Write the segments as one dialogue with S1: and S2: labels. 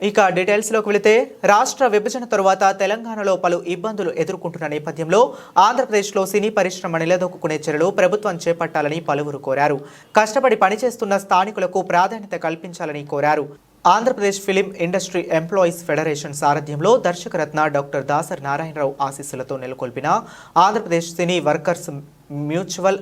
S1: ఇక డీటెయిల్స్లోకి వెళితే రాష్ట్ర విభజన తరువాత తెలంగాణలో పలు ఇబ్బందులు ఎదుర్కొంటున్న నేపథ్యంలో ఆంధ్రప్రదేశ్లో సినీ పరిశ్రమ నిలదొక్కునే చర్యలు ప్రభుత్వం చేపట్టాలని పలువురు కోరారు. కష్టపడి పనిచేస్తున్న స్థానికులకు ప్రాధాన్యత కల్పించాలని కోరారు. Andhra Pradesh film industry employees federation సారథ్యంలో దర్శకరత్న డాక్టర్ దాసర్ నారాయణరావు ఆశీస్సులతో నెలకొల్పిన Andhra Pradesh cine workers mutual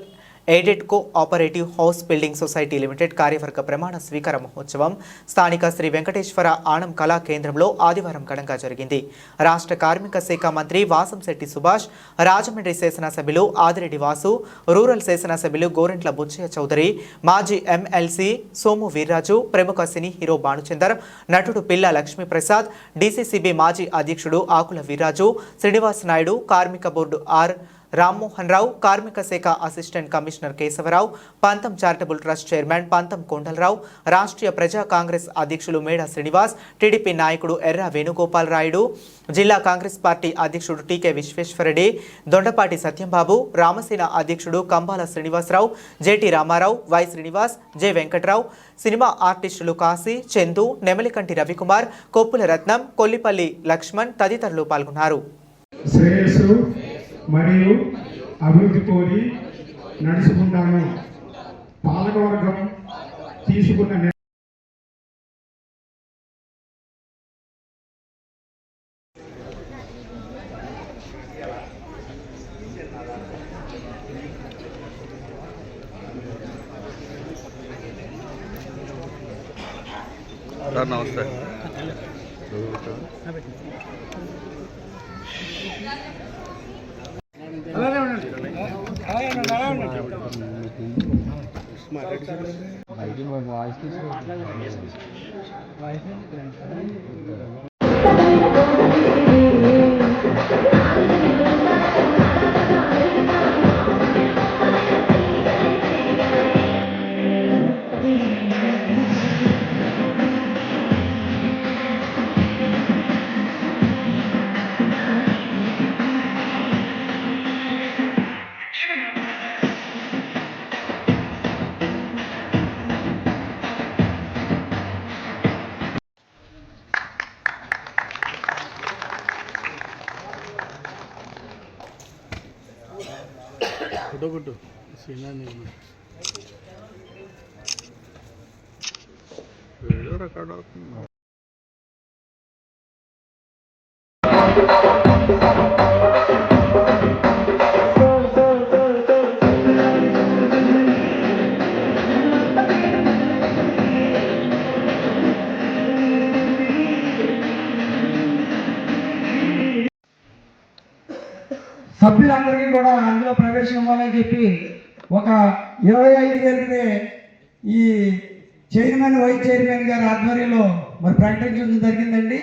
S1: aided co operative house building society limited కార్యవర్గ ప్రమాణ స్వీకార మహోత్సవం స్థానిక శ్రీ వెంకటేశ్వర ఆనం కళా కేంద్రంలో ఆదివారం ఘనంగా జరిగింది. రాష్ట్ర కార్మిక శాఖ మంత్రి వాసంశెట్టి సుభాష్ రాజమండ్రి శాసనసభ్యులు ఆదిరెడ్డి వాసు రూరల్ శాసనసభ్యులు గోరెంట్ల బుచ్చయ్య చౌదరి మాజీ ఎమ్మెల్సీ సోము వీర్రాజు ప్రముఖ సినీ హీరో భానుచందర్ నటుడు పిల్ల లక్ష్మీప్రసాద్ డీసీసీబీ మాజీ అధ్యక్షుడు ఆకుల వీర్రాజు శ్రీనివాస్ నాయుడు కార్మిక బోర్డు ఆర్ రామ్మోహన్ రావు కార్మిక శాఖ అసిస్టెంట్ కమిషనర్ కేశవరావు పంతం చారిటబుల్ ట్రస్ట్ చైర్మన్ పంతం కొండలరావు రాష్ట్రీయ ప్రజా కాంగ్రెస్ అధ్యక్షులు మేడా శ్రీనివాస్ టీడీపీ నాయకుడు ఎర్ర వేణుగోపాల్ రాయుడు జిల్లా కాంగ్రెస్ పార్టీ అధ్యక్షుడు టీకే విశ్వేశ్వరరెడ్డి దొండపాటి సత్యంబాబు రామసేన అధ్యక్షుడు Kambala Srinivasa Rao JT Rama Rao Y Srinivas J Venkat Rao cinema ఆర్టిస్టులు కాశీ చందు నెమలికంటి రవికుమార్ కొప్పుల రత్నం కొల్లిపల్లి లక్ష్మణ్ తదితరులు పాల్గొన్నారు.
S2: శ్రేయస్సు మరియు అభివృద్ధి కోరి నడుచుకుంటాను. పాలకవర్గం తీసుకున్న
S3: సార్ నమస్తే.
S4: ఫోటో కొట్టు సీనా
S3: వీడియో రికార్డ్ అవుతుంది.
S5: సభ్యులందరికీ కూడా అందులో ప్రవేశం ఇవ్వాలని చెప్పి ఒక ఇరవై ఐదు వేలకి ఈ చైర్మన్ వైస్ చైర్మన్ గారి ఆధ్వర్యంలో మరి ప్రకటించడం జరిగిందండి.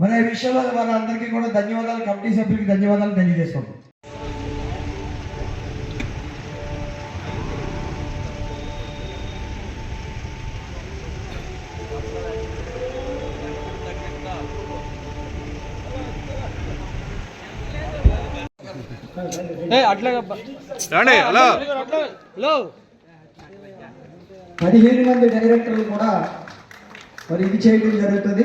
S5: మరి ఆ విషయంలో వారందరికీ కూడా ధన్యవాదాలు కమిటీ సభ్యులకి ధన్యవాదాలు తెలియజేసుకుంటాం పదిహేను మంది డైరెక్టర్లు కూడా మరి ఇది చేయడం జరుగుతుంది.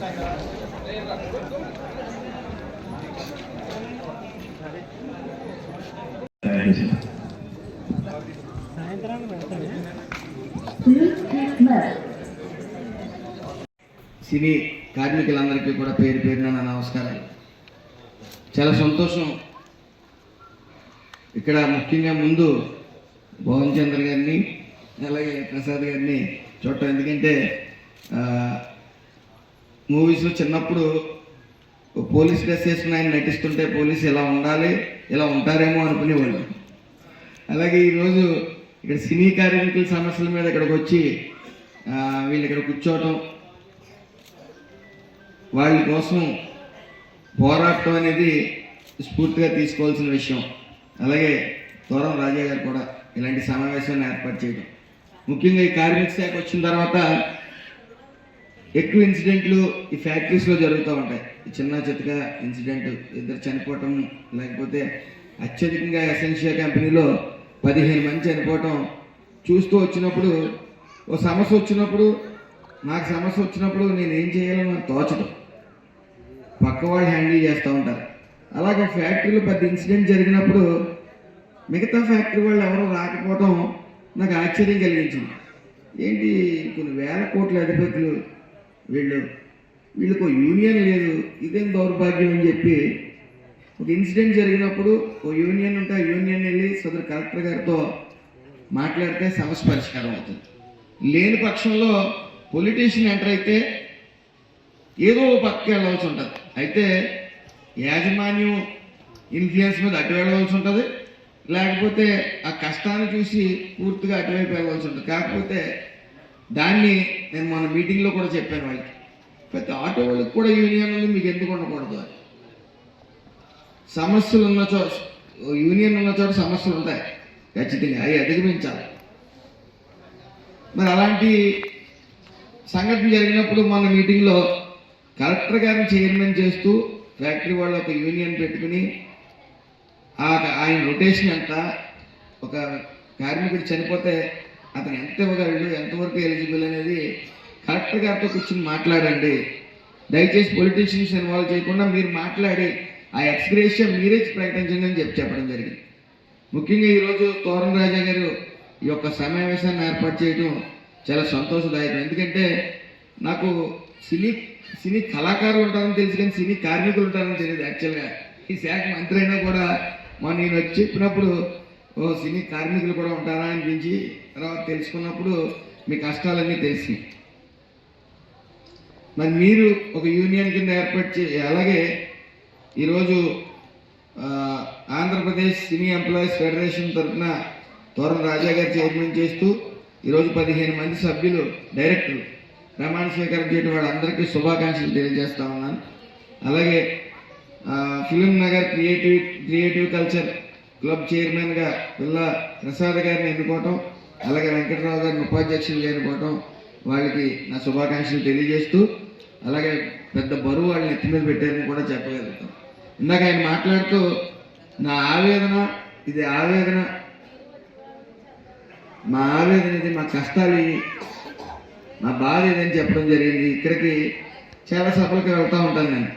S5: సినీ
S6: కార్మికులందరికీ కూడా పేరు పేరున నా నమస్కారాలు. చాలా సంతోషం. ఇక్కడ ముఖ్యంగా ముందు భువన్ చంద్ర గారిని అలాగే ప్రసాద్ గారిని చూడటం. ఎందుకంటే మూవీస్లో చిన్నప్పుడు పోలీస్ డ్రెస్ వేసుకుని ఆయన నటిస్తుంటే పోలీస్ ఇలా ఉండాలి ఇలా ఉంటారేమో అనుకునేవాళ్ళు. అలాగే ఈరోజు ఇక్కడ సినీ కార్మికుల సమస్యల మీద ఇక్కడికి వచ్చి వీళ్ళు ఇక్కడ కూర్చోవటం వాళ్ళ కోసం పోరాటం అనేది స్ఫూర్తిగా తీసుకోవాల్సిన విషయం. అలాగే దూరం రాజా గారు కూడా ఇలాంటి సమావేశాన్ని ఏర్పాటు చేయడం ముఖ్యంగా ఈ కార్మిక శాఖ వచ్చిన తర్వాత ఎక్కువ ఇన్సిడెంట్లు ఈ ఫ్యాక్టరీస్లో జరుగుతూ ఉంటాయి. ఈ చిన్న చితక ఇన్సిడెంట్ ఇద్దరు చనిపోవటం లేకపోతే అత్యధికంగా ఎసెన్షియా కంపెనీలో పదిహేను మంది చనిపోవటం చూస్తూ వచ్చినప్పుడు ఓ సమస్య వచ్చినప్పుడు నాకు సమస్య వచ్చినప్పుడు నేను ఏం చేయాలో నాకు తోచడం పక్క వాళ్ళు హ్యాండిల్ చేస్తూ ఉంటారు. అలాగే ఫ్యాక్టరీలో పెద్ద ఇన్సిడెంట్ జరిగినప్పుడు మిగతా ఫ్యాక్టరీ వాళ్ళు ఎవరు రాకపోవడం నాకు ఆశ్చర్యం కలిగించింది. ఏంటి కొన్ని వేల కోట్ల అధిపతులు వీళ్ళు వీళ్ళకు యూనియన్ లేదు. ఇదేం దౌర్భాగ్యం అని చెప్పి ఒక ఇన్సిడెంట్ జరిగినప్పుడు ఓ యూనియన్ ఉంటే ఆ యూనియన్ వెళ్ళి సదరు కలెక్టర్ గారితో మాట్లాడితే సమస్య పరిష్కారం అవుతుంది. లేని పక్షంలో పొలిటీషియన్ ఎంటర్ అయితే ఏదో పక్కకి వెళ్ళవలసి ఉంటుంది. అయితే యాజమాన్యం ఇన్ఫ్లుయెన్స్ మీద అటు వెళ్ళవలసి ఉంటుంది. లేకపోతే ఆ కష్టాన్ని చూసి పూర్తిగా అటువైపు వెళ్ళవలసి ఉంటుంది. కాకపోతే దాన్ని నేను మన మీటింగ్లో కూడా చెప్పాను వాళ్ళకి. ప్రతి ఆటో వాళ్ళకి కూడా యూనియన్ ఉంది మీకు ఎందుకు ఉండకూడదు అని సమస్యలు ఉన్న చోట యూనియన్ ఉన్న చోట సమస్యలు ఉంటాయి. ఖచ్చితంగా అవి అధిగమించాలి. మరి అలాంటి సంఘటన జరిగినప్పుడు మన మీటింగ్లో కలెక్టర్ గారిని చైర్మన్ చేస్తూ ఫ్యాక్టరీ వాళ్ళు ఒక యూనియన్ పెట్టుకుని ఆ ఆయన రొటేషన్ ఎంత ఒక కార్మికుడు చనిపోతే అతను ఎంత ఇవ్వగలడు ఎంతవరకు ఎలిజిబుల్ అనేది కలెక్టర్ గారితో కూర్చొని మాట్లాడండి. దయచేసి పొలిటీషియన్స్ ఇన్వాల్వ్ చేయకుండా మీరు మాట్లాడి ఆ ఎక్స్గ్రేషన్ మీరే ప్రకటించండి అని చెప్పి చెప్పడం జరిగింది. ముఖ్యంగా ఈరోజు తోరణ రాజా గారు ఈ యొక్క సమావేశాన్ని ఏర్పాటు చేయడం చాలా సంతోషదాయకం. ఎందుకంటే నాకు సినీ సినీ కళాకారులు ఉంటారని తెలుసు కానీ సినీ కార్మికులు ఉంటారని తెలియదు యాక్చువల్గా ఈ శాఖ మంత్రి అయినా కూడా మొన్న నేను వచ్చి చెప్పినప్పుడు ఓ సినీ కార్మికులు కూడా ఉంటారా అనిపించి తర్వాత తెలుసుకున్నప్పుడు మీ కష్టాలన్నీ తెలిసినాయి. మరి మీరు ఒక యూనియన్ కింద ఏర్పాటు అలాగే ఈరోజు ఆంధ్రప్రదేశ్ సినీ ఎంప్లాయీస్ ఫెడరేషన్ తరఫున తోరణ రాజా గారు చైర్మన్ చేస్తూ ఈరోజు పదిహేను మంది సభ్యులు డైరెక్టర్లు ప్రమాణ స్వీకారం చేయడం వాళ్ళందరికీ శుభాకాంక్షలు తెలియజేస్తా ఉన్నాను. అలాగే film Nagar creative creative culture club చైర్మన్గా పిల్ల ప్రసాద్ గారిని ఎన్నుకోవటం అలాగే వెంకటరావు గారిని ఉపాధ్యక్షులుగా ఎన్నుకోవటం వాళ్ళకి నా శుభాకాంక్షలు తెలియజేస్తూ అలాగే పెద్ద బరువు వాళ్ళని ఎత్తి మీద పెట్టారని కూడా చెప్పగలుగుతాం. ఇందాక ఆయన మాట్లాడుతూ నా ఆవేదన ఇది ఆవేదన. మా ఆవేదన ఇది మా కష్టాలు నా బాధ ఏదని చెప్పడం జరిగింది. ఇక్కడికి చాలా సభలకు వెళ్తూ ఉంటాను నేను.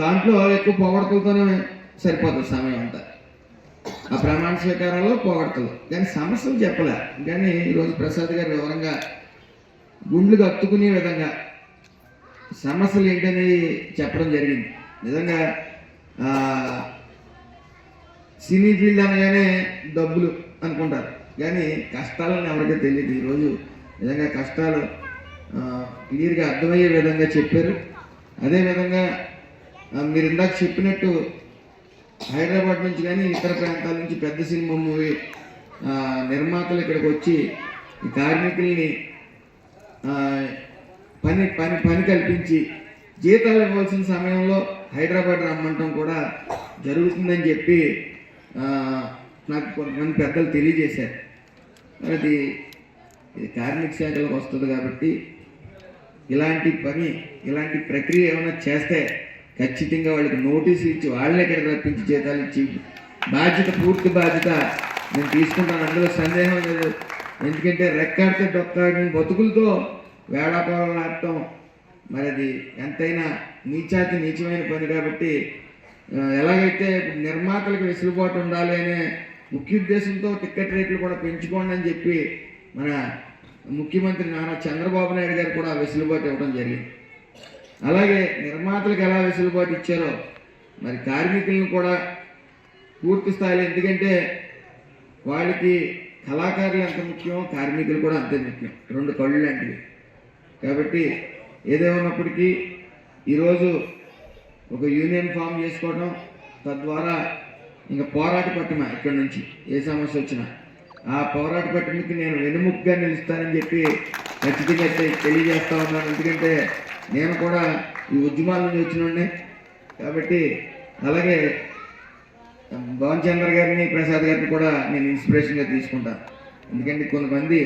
S6: దాంట్లో ఎక్కువ పొగడతలతోనే సరిపోతుంది సమయం అంతా. ఆ ప్రమాణ స్వీకారంలో పోగొడతలు. కానీ సమస్యలు చెప్పలే. కానీ ఈరోజు ప్రసాద్ గారు వివరంగా గుండ్లు కత్తుకునే విధంగా సమస్యలు ఏంటనేది చెప్పడం జరిగింది. నిజంగా సినీ ఫీల్డ్ అనగానే డబ్బులు అనుకుంటారు. కానీ కష్టాలని ఎవరికీ తెలియదు. ఈరోజు నిజంగా కష్టాలు క్లియర్గా అర్థమయ్యే విధంగా చెప్పారు. అదేవిధంగా మీరు ఇందాక చెప్పినట్టు హైదరాబాద్ నుంచి కానీ ఇతర ప్రాంతాల నుంచి పెద్ద సినిమా మూవీ నిర్మాతలు ఇక్కడికి వచ్చి ఈ కార్మికుల్ని పని పని పని కల్పించి జీతాలు ఇవ్వాల్సిన సమయంలో హైదరాబాద్ రమ్మంటం కూడా జరుగుతుందని చెప్పి నాకు కొంతమంది పెద్దలు తెలియజేశారు. అది ఇది కార్మిక శాఖలకు వస్తుంది కాబట్టి ఇలాంటి పని ఇలాంటి ప్రక్రియ ఏమైనా చేస్తే ఖచ్చితంగా వాళ్ళకి నోటీస్ ఇచ్చి వాళ్ళే ఇక్కడ రప్పించి జీతాలు ఇచ్చి బాధ్యత పూర్తి బాధ్యత నేను తీసుకుంటాను. అందులో సందేహం లేదు. ఎందుకంటే రెక్కాడితే డొక్కాడిని బతుకులతో వేళాపాలను ఆడటం మరి అది ఎంతైనా నీచాతి నీచమైన పని కాబట్టి ఎలాగైతే నిర్మాతలకు వెసులుబాటు ఉండాలి అనే ముఖ్య ఉద్దేశంతో టికెట్ రేట్లు కూడా పెంచుకోండి అని చెప్పి మన ముఖ్యమంత్రి నారా చంద్రబాబు నాయుడు గారు కూడా వెసులుబాటు ఇవ్వడం జరిగింది. అలాగే నిర్మాతలకు ఎలా వెసులుబాటు ఇచ్చారో మరి కార్మికులను కూడా పూర్తి స్థాయిలో ఎందుకంటే వాళ్ళకి కళాకారులు ఎంత ముఖ్యం కార్మికులు కూడా అంతే ముఖ్యం. రెండు కళ్ళు లాంటివి. కాబట్టి ఏదేమన్నప్పటికీ ఈరోజు ఒక యూనియన్ ఫామ్ చేసుకోవడం తద్వారా ఇంకా పోరాట పట్టిమ ఇక్కడ నుంచి ఏ సమస్య వచ్చినా. ఆ పోరాట పట్టిమకి నేను వెనుముగ్గా నిలుస్తానని చెప్పి ఖచ్చితంగా తెలియజేస్తా ఉన్నాను. ఎందుకంటే నేను కూడా ఈ ఉద్యమాల నుంచి కాబట్టి అలాగే భవన్ చంద్ర గారిని ప్రసాద్ గారిని కూడా నేను ఇన్స్పిరేషన్గా తీసుకుంటాను ఎందుకంటే కొంతమంది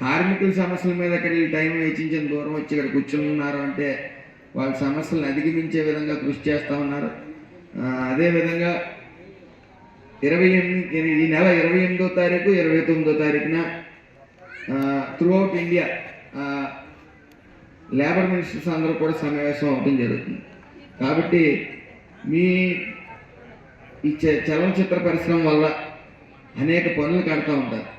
S6: కార్మికుల సమస్యల మీద అక్కడికి టైం వెచ్చించిన దూరం వచ్చి ఇక్కడ కూర్చున్నారు అంటే వాళ్ళ సమస్యలను అధిగమించే విధంగా కృషి చేస్తూ ఉన్నారు. అదేవిధంగా ఇరవై ఎనిమిది ఈ నెల ఇరవై ఎనిమిదో తారీఖు ఇరవై తొమ్మిదో తారీఖున throughout India labour ministers అందరూ కూడా సమావేశం అవడం జరుగుతుంది. కాబట్టి మీ ఈ చ- చలనచిత్ర పరిశ్రమ వల్ల అనేక పనులు కడతా ఉంటారు.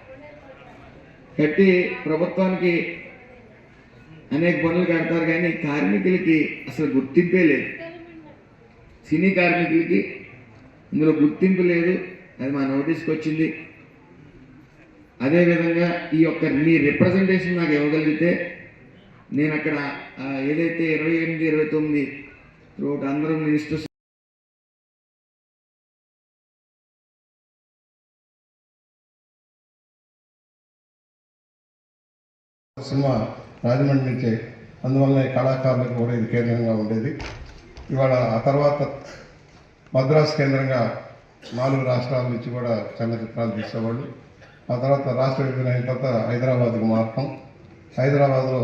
S6: కట్టి ప్రభుత్వానికి అనేక పనులు కడతారు కానీ కార్మికులకి అసలు గుర్తింపే లేదు. సినీ కార్మికులకి ఇందులో గుర్తింపు లేదు. అది మా నోటీస్కి వచ్చింది. అదేవిధంగా ఈ యొక్క మీ రిప్రజెంటేషన్ నాకు ఇవ్వగలిగితే నేను అక్కడ ఏదైతే ఇరవై ఎనిమిది ఇరవై తొమ్మిది త్రోట్ అందరూ మినిస్టర్స్
S7: సినిమా రాజమండ్రి నుంచే అందువల్ల ఈ కళాకారులకు కూడా ఇది కేంద్రంగా ఉండేది. ఇవాళ ఆ తర్వాత మద్రాసు కేంద్రంగా నాలుగు రాష్ట్రాల నుంచి కూడా చలనచిత్రాలు తీసేవాళ్ళు. ఆ తర్వాత రాష్ట్ర విభజన అయిన తర్వాత హైదరాబాద్కు మార్పం హైదరాబాద్లో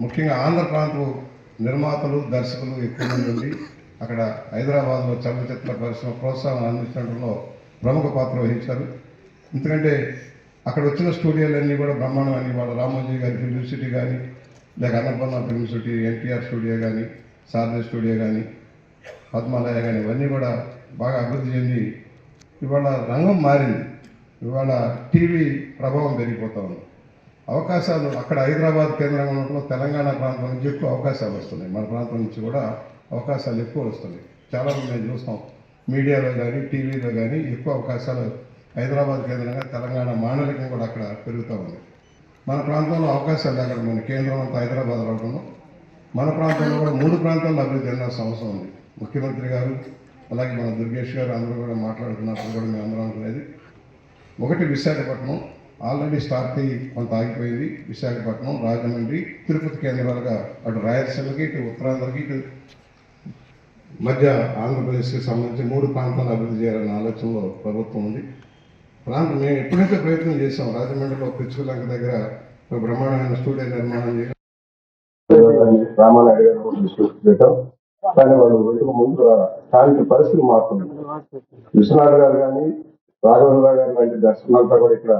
S7: ముఖ్యంగా ఆంధ్ర ప్రాంతం నిర్మాతలు దర్శకులు ఎక్కువ మంది ఉండి అక్కడ హైదరాబాద్లో చలనచిత్ర పరిశ్రమ ప్రోత్సాహం అందించడంలో ప్రముఖ పాత్ర వహించారు. ఎందుకంటే అక్కడ వచ్చిన స్టూడియోలన్నీ కూడా బ్రహ్మాండమని వాళ్ళ రామోజీ గారి ఫిల్మ్ సిటీ కానీ లేక Annapurna film city NTR studio కానీ శారదా స్టూడియో కానీ పద్మాలయ కానీ ఇవన్నీ కూడా బాగా అభివృద్ధి చెంది ఇవాళ రంగం మారింది. ఇవాళ టీవీ ప్రభావం పెరిగిపోతా ఉంది. అవకాశాలు అక్కడ హైదరాబాద్ కేంద్రంగా ఉన్నప్పుడు తెలంగాణ ప్రాంతం నుంచి ఎక్కువ అవకాశాలు వస్తున్నాయి. మన ప్రాంతం నుంచి కూడా అవకాశాలు ఎక్కువ వస్తున్నాయి. చాలామంది మేము చూస్తాం. మీడియాలో కానీ టీవీలో కానీ ఎక్కువ అవకాశాలు హైదరాబాద్ కేంద్రంగా తెలంగాణ మాండలికం కూడా అక్కడ పెరుగుతూ ఉంది. మన ప్రాంతంలో అవకాశాలు అక్కడ మన కేంద్రం అంతా హైదరాబాద్ రావడంలో మన ప్రాంతంలో కూడా మూడు ప్రాంతాల్లో అభివృద్ధి చెందాల్సిన అవసరం ఉంది. ముఖ్యమంత్రి గారు అలాగే మన దుర్గేష్ గారు అందరూ కూడా మాట్లాడుతున్నప్పుడు కూడా మేము అందరం అనుకునేది ఒకటి విశాఖపట్నం ఆల్రెడీ స్టార్ట్ అయ్యి కొంత ఆగిపోయింది. విశాఖపట్నం రాజమండ్రి తిరుపతి కేంద్రాలుగా అటు రాయలసీమకి ఇటు ఉత్తరాంధ్రకి ఇటు మధ్య ఆంధ్రప్రదేశ్కి సంబంధించి మూడు ప్రాంతాలు అభివృద్ధి చేయాలనే ఆలోచనలో ప్రభుత్వం ఉంది. ప్రాంతం మేము ఎప్పుడైతే ప్రయత్నం చేసాం రాజమండ్రిలో పిచ్చుకలంక దగ్గర ఒక బ్రహ్మాండమైన స్టూడియో నిర్మాణం చేయాలి.
S8: రామానాయుడు గారు పెట్టాం కానీ వాళ్ళు వెనుక ముందు స్థానిక పరిస్థితులు మారుతుంది విశ్వనాథ్ గారు కానీ రాఘవేంద్ర గారు లాంటి దర్శకులంతా కూడా ఇక్కడ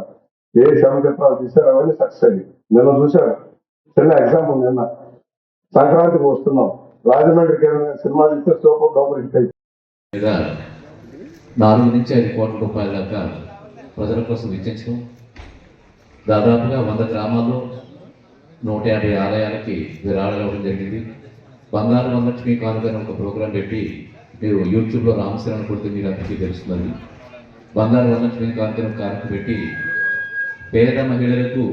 S8: ఏ చలనచిత్రాలు తీశారు అవన్నీ సక్సెస్ అయ్యి నిన్న చూశారు? చిన్న ఎగ్జాంపుల్ నిన్న. సంక్రాంతికి వస్తున్నాం. రాజమండ్రి కేంద్రంగా సినిమా తీస్తే సూపర్ డూపర్ హిట్ అయింది.
S9: నాలుగు నుంచి ఐదు కోట్ల రూపాయల దాకా ప్రజల కోసం వెచ్చించడం దాదాపుగా వంద గ్రామాల్లో నూట యాభై ఆలయాలకి విరాళాలు ఇవ్వడం జరిగింది. బంగారు వరలక్ష్మి కానుకని ఒక ప్రోగ్రాం పెట్టి మీరు యూట్యూబ్లో రామశరణ్ కొడితే మీరు అందరికీ తెలుస్తున్నది బంగారు వరలక్ష్మి కానుకని కానుక పెట్టి పేద మహిళలకు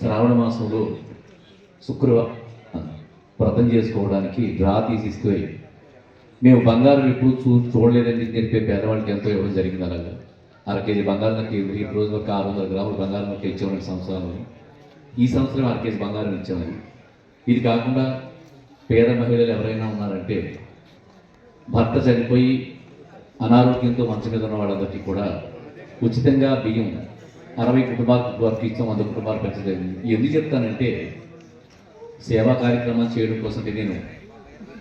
S9: శ్రావణ మాసంలో శుక్రవారం వ్రతం చేసుకోవడానికి డ్రా తీసిస్తే మేము బంగారం ఎప్పుడు చూ చూడలేదని చెప్పే పేదవాళ్ళకి ఎంతో ఇవ్వడం జరిగింది అలాగా. అర కేజీ బంగారం నాకు ఈ రోజు వరకు ఆరు వందల గ్రాములు బంగారం నాకు ఇచ్చేవాడి సంవత్సరాలు. ఈ సంవత్సరం అర కేజీ బంగారం ఇచ్చామని ఇది కాకుండా పేద మహిళలు ఎవరైనా ఉన్నారంటే భర్త చనిపోయి అనారోగ్యంతో మంచం మీద ఉన్న వాళ్ళందరికీ కూడా ఉచితంగా బియ్యం అరవై కుటుంబాలకు వరకు ఇచ్చాం వంద కుటుంబాలు పెంచలేదు ఎందుకు చెప్తానంటే సేవా కార్యక్రమాలు చేయడం కోసం నేను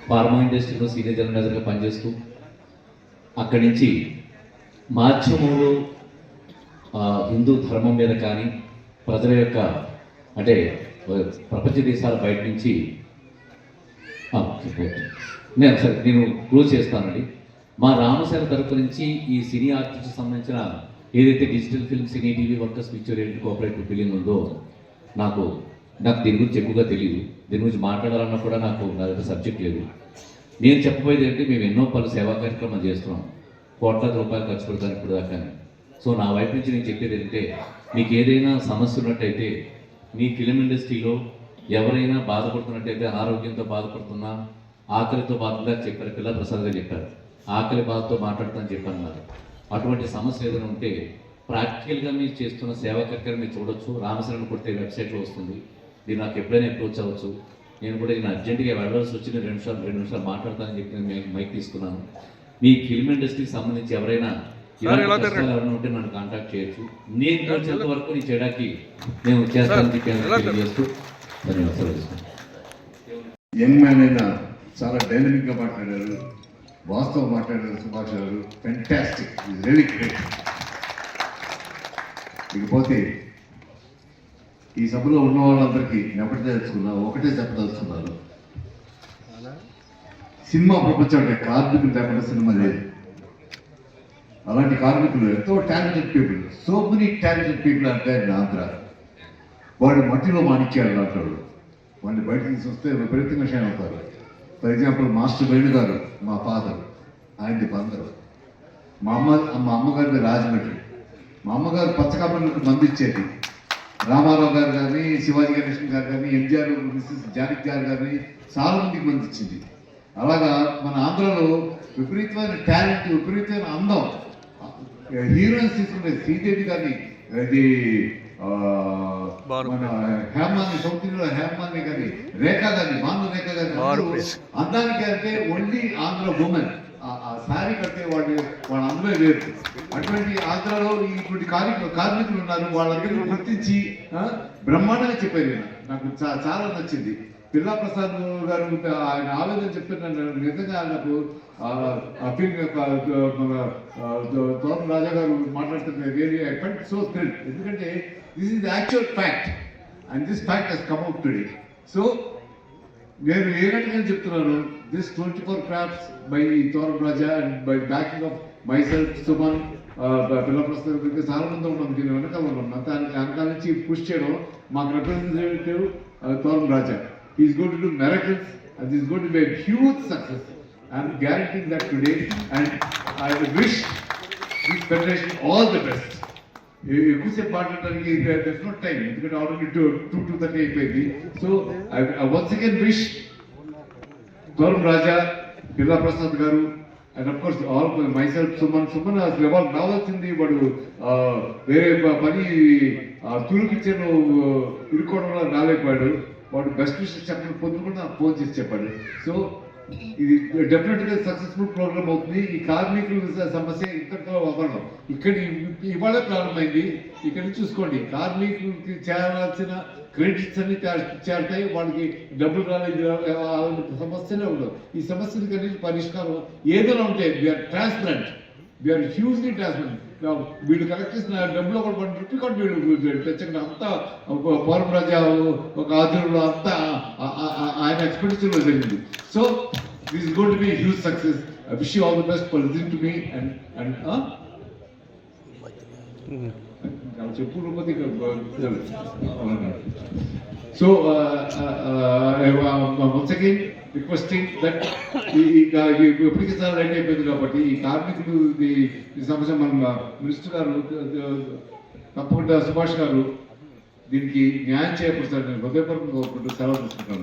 S9: ఫార్మా ఇండస్ట్రీలో సీనియర్ జనరల్ మేనేజర్గా పనిచేస్తూ అక్కడి నుంచి మాధ్యమంలో హిందూ ధర్మం మీద కానీ ప్రజల యొక్క అంటే ప్రపంచ దేశాల బయట నుంచి నేను సరే నేను క్లోజ్ చేస్తానండి. మా రామసేన తరపు నుంచి ఈ సినీ ఆర్టిస్ట్ సంబంధించిన ఏదైతే digital film cine TV workers picture cooperative billing ఉందో నాకు నాకు దీని గురించి ఎక్కువగా తెలియదు దీని గురించి మాట్లాడాలన్నా కూడా నాకు నా దగ్గర సబ్జెక్ట్ లేదు. నేను చెప్పబోయేది ఏంటి మేము ఎన్నో పలు సేవా కార్యక్రమాలు చేస్తున్నాం. కోట్లాది రూపాయలు ఖర్చు పెడతాను ఇప్పుడు దాకా సో నా వైపు నుంచి నేను చెప్పేది ఏంటంటే మీకు ఏదైనా సమస్య ఉన్నట్టయితే మీ ఫిలిం ఇండస్ట్రీలో ఎవరైనా బాధపడుతున్నట్టయితే ఆరోగ్యంతో బాధపడుతున్నా ఆకలితో బాధగా చెప్పారు. పిల్ల ప్రసాద్గా చెప్పారు. ఆకలి బాధతో మాట్లాడుతానని చెప్పన్నారు అటువంటి సమస్య ఏదైనా ఉంటే ప్రాక్టికల్గా మీరు చేస్తున్న సేవా కార్యక్రమం మీరు చూడొచ్చు. రామశరణ్ కొడితే వెబ్సైట్లో వస్తుంది. మీరు నాకు ఎప్పుడైనా అప్రోచ్ అవ్వచ్చు. నేను కూడా నేను అర్జెంటుగా వెళ్ళాల్సి వచ్చి నేను రెండు నిమిషాలు రెండు నిమిషాలు మాట్లాడతానని చెప్పి నేను మైక్- తీసుకున్నాను. మీ ఫిల్మ్ ఇండస్ట్రీకి సంబంధించి ఎవరైనా ఎవరైనా ఉంటే నన్ను కాంటాక్ట్ చేయొచ్చు. నేను వరకు చేయడానికి నేను చేస్తానని చెప్పి
S3: ఎలా
S9: తెలియజేస్తూ ధన్యవాదాలు
S8: యంగ్ మ్యాన్ అయినా చాలా డైనమిక్గా మాట్లాడారు. వాస్తవం మాట్లాడారు సుభాష్ గారు ఫెంటాస్టిక్ వెరీ గ్రేట్ ఇకపోతే ఈ సభలో ఉన్న వాళ్ళందరికీ నేను తెలుసుకున్నా ఒకటే చెప్పదలుచుకున్నారు సినిమా ప్రపంచం అంటే కార్మికులు లేకుండా సినిమా లేదు అలాంటి కార్మికులు ఎంతో talented people so many talented people అంటే ఆంధ్ర. వాడు మట్టిలో మాణిక్యాలు అంటాడు వాడిని బయట చూస్తే విపరీతంగా షైన్ అవుతారు. ఫర్ ఎగ్జాంపుల్ మాస్టర్ వేణు గారు మా ఫాదర్ ఆయనది బందరు మా అమ్మ మా అమ్మగారిది రాజమండ్రి మా అమ్మగారు పచ్చకాపలకు మంది ఇచ్చేది రామారావు గారు కానీ శివాజీ గణేషన్ గారు కానీ ఎంజిఆర్ మిస్సెస్ జానక్ గారు కానీ చాలా మందికి మంది ఇచ్చింది అలాగా మన ఆంధ్రలో విపరీతమైన టాలెంట్ విపరీతమైన అందం. హీరోయిన్స్ తీసుకునే శ్రీదేవి గారిని అది హేమాన్ని సౌత్ ఇండియాలో హేమాన్ని కానీ రేఖా గారిని భాను రేఖ గారిని అందరూ. అందానికి అంటే ఓన్లీ ఆంధ్ర ఉమెన్ శారీ కడితే వాళ్ళు వాళ్ళ అందమే లేదు అటువంటి ఆంధ్రలో ఇటువంటి కార్మికులు కార్మికులు ఉన్నారు. వాళ్ళందరినీ గుర్తించి బ్రహ్మాండంగా చెప్పారు. నాకు చాలా నచ్చింది. పిల్లా ప్రసాద్ గారు ఆయన ఆవేదన చెప్తే నన్ను. నిజంగా నాకు ఫీల్ మన తోట రాజా గారు మాట్లాడుతుంటే really I felt so thrill ఎందుకంటే this is the actual fact and this fact has come out today so నేను ఏ రకంగా చెప్తున్నాను? This twenty four crafts by తోరం Raja and by backing of myself Suman Pilla ప్రస్తుతం చాలా మంది ఉన్నాం దీని వెనకాల ఉన్నాం దానికి వెనకాల నుంచి పుష్ చేయడం మాకు representative తోరం Raja is got to miracles and is got to be huge success I'm guarantee that today and I wish this federation all the best ఎక్కువసేపు మాట్లాడడానికి దిస్ నాట్ టైం ఎందుకంటే already two two two thirty అయిపోయింది. So once again wish Gaurav Raja Birla Prasad garu and of course all myself Suman Suman అసలు ఎవరు రావాల్సింది వాడు వేరే పని తురుకిచ్చను ఇరుకోవడం వల్ల రాలేకపోయాడు. వాడు బెస్ట్ విషయం చెప్పిన పొద్దున ఫోన్ చేసి చెప్పాడు. సో ఇది డెఫినెట్గా సక్సెస్ఫుల్ ప్రోగ్రామ్ అవుతుంది. ఈ కార్మికుల సమస్య ఇంతటితో అవ్వడం ఇక్కడ ఇవాళ ప్రారంభమైంది. ఇక్కడ చూసుకోండి. కార్మికులకి చేరాల్సిన క్రెడిట్స్ అన్ని చేరుతాయి చేరతాయి. వాళ్ళకి డబ్బులు రాలేదు. సమస్యనే సమస్యలే ఉండవు. ఈ సమస్యలకి అనేది పరిష్కారం ఏదైనా ఉంటే we are transparent we are hugely transparent వీళ్ళు కలెక్ట్ చేసిన డబ్బులు ఒక వన్ రూపీ కూడా వీళ్ళు తెచ్చకుండా అంతా ఒక పౌరం రాజా ఒక ఆధ్వర్యంలో అంతా ఆయన ఎక్స్పెండిచర్లో జరిగింది so this gone to be huge success wish you all the best for listening to me and and చెప్పు రూపతి so once again requesting that ఎప్పటికీ చాలా లేట్ అయిపోయింది కాబట్టి ఈ కార్మికులు ఈ- ఈ సమస్య మన మినిస్టర్ గారు తప్పకుండా సుభాష్ గారు దీనికి న్యాయం చేయకూడదు నేను హృదయపూర్వకంగా కోరుకుంటూ సెలవు తీసుకుంటాను